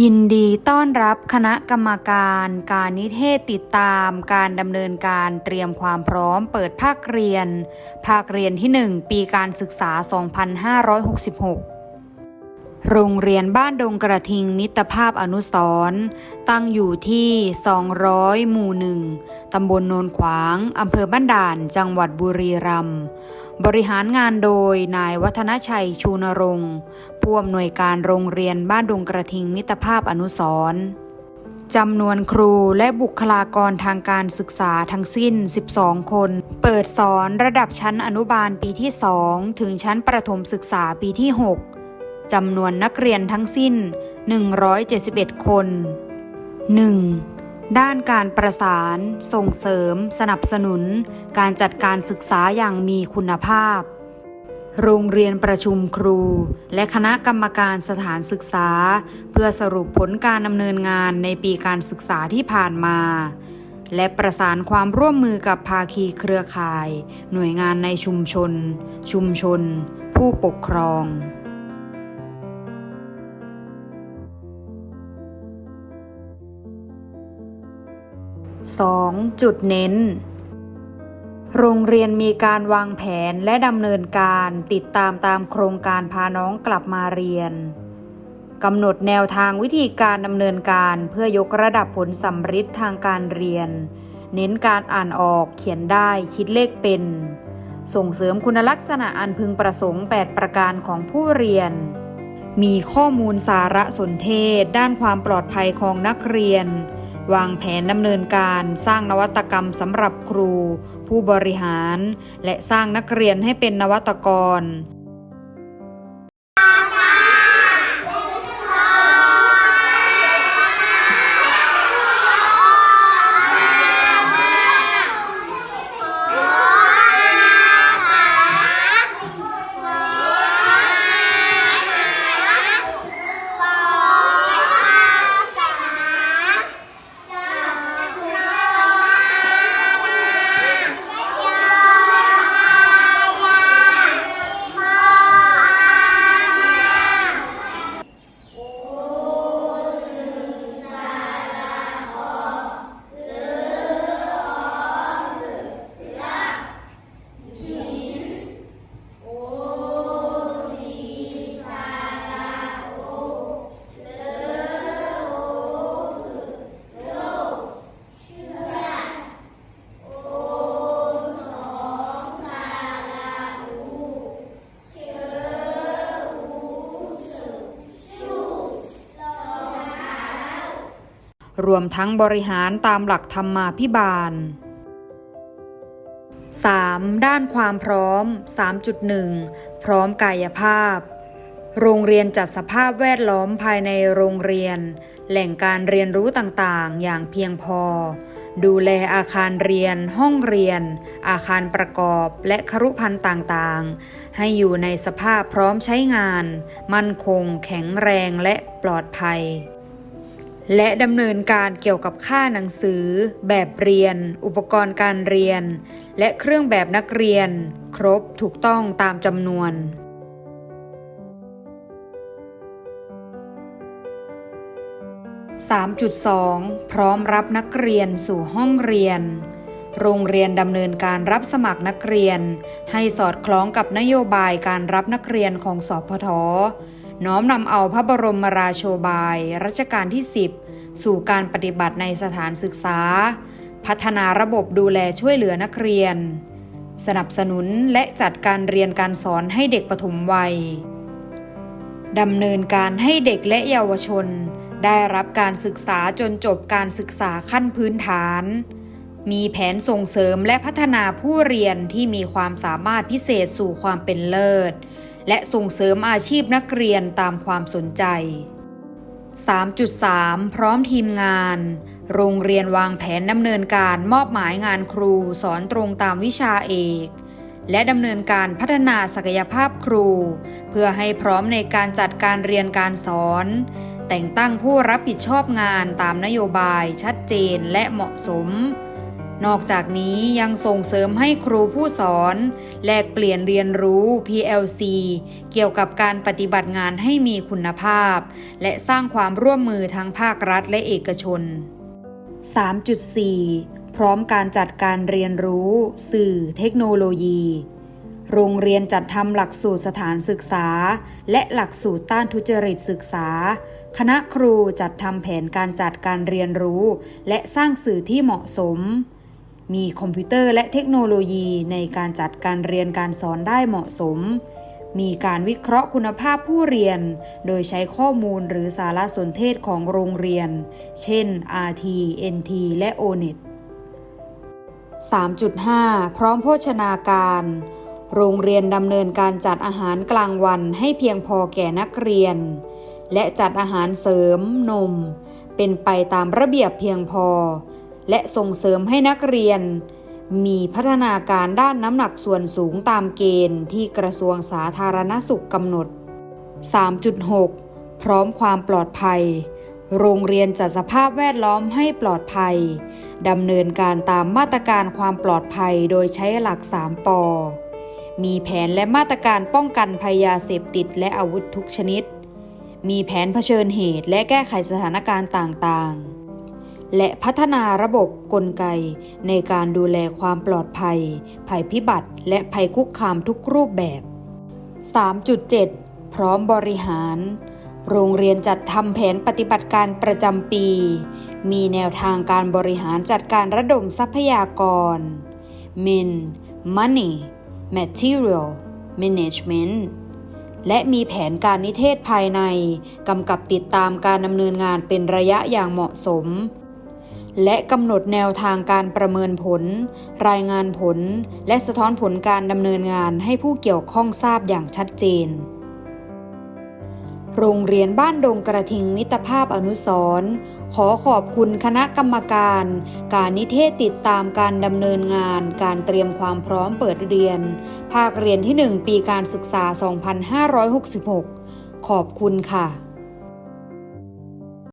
ยินดีต้อนรับคณะกรรมการการนิเทศติดตามการดำเนินการเตรียมความพร้อมเปิดภาคเรียน ภาคเรียนที่ 1 ปีการศึกษา 2566 โรงเรียนบ้านดงกระทิงมิตรภาพอนุสร์ตั้งอยู่ที่ 200 หมู่หนึ่งตำบลโนนขวาง อำเภอบ้านด่าน จังหวัดบุรีรัมย์ บริหารงานโดยนายวัฒนชัยชูนรงค์ผู้อำนวยการโรงเรียนบ้านดงกระทิงมิตรภาพอนุสร์จำนวนครูและบุคลากรทางการศึกษาทั้งสิ้น 12 คน เปิดสอนระดับชั้นอนุบาลปีที่ 2 ถึงชั้นประถมศึกษาปีที่ 6 จำนวนนักเรียนทั้งสิ้น 171 คน 1. ด้านการประสาน ส่งเสริม สนับสนุน การจัดการศึกษาอย่างมีคุณภาพ โรงเรียนประชุมครู และคณะกรรมการสถานศึกษา เพื่อสรุปผลการดำเนินงานในปีการศึกษาที่ผ่านมา และประสานความร่วมมือกับภาคีเครือข่าย หน่วยงานในชุมชน ชุมชน ผู้ปกครอง 2. จุดเน้น โรงเรียนมีการวางแผนและดำเนินการติดตามตามโครงการพาน้องกลับมาเรียนกำหนดแนวทางวิธีการดำเนินการเพื่อยกระดับผลสัมฤทธิ์ทางการเรียน เน้นการอ่านออกเขียนได้คิดเลขเป็น ส่งเสริมคุณลักษณะอันพึงประสงค์ 8 ประการของผู้เรียน มีข้อมูลสารสนเทศ ด้านความปลอดภัยของนักเรียน วางแผนดำเนินการสร้างนวัตกรรมสำหรับครู ผู้บริหาร และสร้างนักเรียนให้เป็นนวัตกร รวมทั้งบริหารตามหลักธรรมาภิบาล 3. ด้านความพร้อม 3.1 พร้อมกายภาพ โรงเรียนจัดสภาพแวดล้อมภายในโรงเรียน แหล่งการเรียนรู้ต่างๆ อย่างเพียงพอ ดูแลอาคารเรียน ห้องเรียน อาคารประกอบและครุพันธ์ต่างๆ ให้อยู่ในสภาพพร้อมใช้งาน มั่นคง แข็งแรงและปลอดภัย และดำเนินการเกี่ยวกับค่าหนังสือ แบบเรียน อุปกรณ์การเรียน และเครื่องแบบนักเรียน ครบถูกต้องตามจำนวน 3.2 พร้อมรับนักเรียนสู่ห้องเรียน โรงเรียนดำเนินการรับสมัครนักเรียน ให้สอดคล้องกับนโยบายการรับนักเรียนของสพท น้อมนำเอาพระบรมราโชบาย รัชกาลที่ 10 สู่การปฏิบัติในสถานศึกษา พัฒนาระบบดูแลช่วยเหลือนักเรียน สนับสนุนและจัดการเรียนการสอนให้เด็กปฐมวัยดำเนินการให้เด็กและเยาวชน ได้รับการศึกษาจนจบการศึกษาขั้นพื้นฐาน มีแผนส่งเสริมและพัฒนาผู้เรียนที่มีความสามารถพิเศษสู่ความเป็นเลิศ และส่งเสริมอาชีพนักเรียนตามความสนใจ 3.3 พร้อมทีมงาน โรงเรียนวางแผนดำเนินการมอบหมายงานครูสอนตรงตามวิชาเอก และดำเนินการพัฒนาศักยภาพครู เพื่อให้พร้อมในการจัดการเรียนการสอน แต่งตั้งผู้รับผิดชอบงานตามนโยบายชัดเจนและเหมาะสม นอกจากนี้ยังส่งเสริมให้ครูผู้สอน แลกเปลี่ยนเรียนรู้ PLC เกี่ยวกับการปฏิบัติงานให้มีคุณภาพ และสร้างความร่วมมือทั้งภาครัฐและเอกชน 3.4 พร้อมการจัดการเรียนรู้ สื่อ เทคโนโลยี โรงเรียนจัดทำหลักสูตรสถานศึกษา และหลักสูตรต้านทุจริตศึกษา คณะครูจัดทำแผนการจัดการเรียนรู้ และสร้างสื่อที่เหมาะสม มีคอมพิวเตอร์และเทคโนโลยีในการจัดการเรียนการสอนได้เหมาะสม มีการวิเคราะห์คุณภาพผู้เรียน โดยใช้ข้อมูลหรือสารสนเทศของโรงเรียน เช่น RT NT และ ONET 3.5 พร้อมโภชนาการ โรงเรียนดำเนินการจัดอาหารกลางวันให้เพียงพอแก่นักเรียน และจัดอาหารเสริมนม เป็นไปตามระเบียบเพียงพอ และส่งเสริมให้นักเรียน มีพัฒนาการด้านน้ำหนักส่วนสูงตามเกณฑ์ที่กระทรวงสาธารณสุขกำหนด 3.6 พร้อมความปลอดภัย โรงเรียนจัดสภาพแวดล้อมให้ปลอดภัยดำเนินการตามมาตรการความปลอดภัยโดยใช้หลัก 3ปอมีแผนและมาตรการป้องกันภัยยาเสพติดและอาวุธทุกชนิด มีแผนเผชิญเหตุและแก้ไขสถานการณ์ต่างๆ และพัฒนาระบบกลไก ในการดูแลความปลอดภัย ภัยพิบัติ และภัยคุกคามทุกรูปแบบ 3.7 พร้อมบริหาร โรงเรียนจัดทำแผนปฏิบัติการประจำปี มีแนวทางการบริหารจัดการระดมทรัพยากร Men Money Material Management และมีแผนการนิเทศภายใน กำกับติดตามการดำเนินงานเป็นระยะอย่างเหมาะสม และกำหนดแนวทางการประเมินผล รายงานผล และสะท้อนผลการดำเนินงานให้ผู้เกี่ยวข้องทราบอย่างชัดเจน โรงเรียนบ้านดงกระทิงมิตรภาพอนุสร์ขอขอบคุณคณะกรรมการ การนิเทศติดตามการดำเนินงาน การเตรียมความพร้อมเปิดเรียน ภาคเรียนที่ 1 ปีการศึกษา 2566 ขอบคุณค่ะ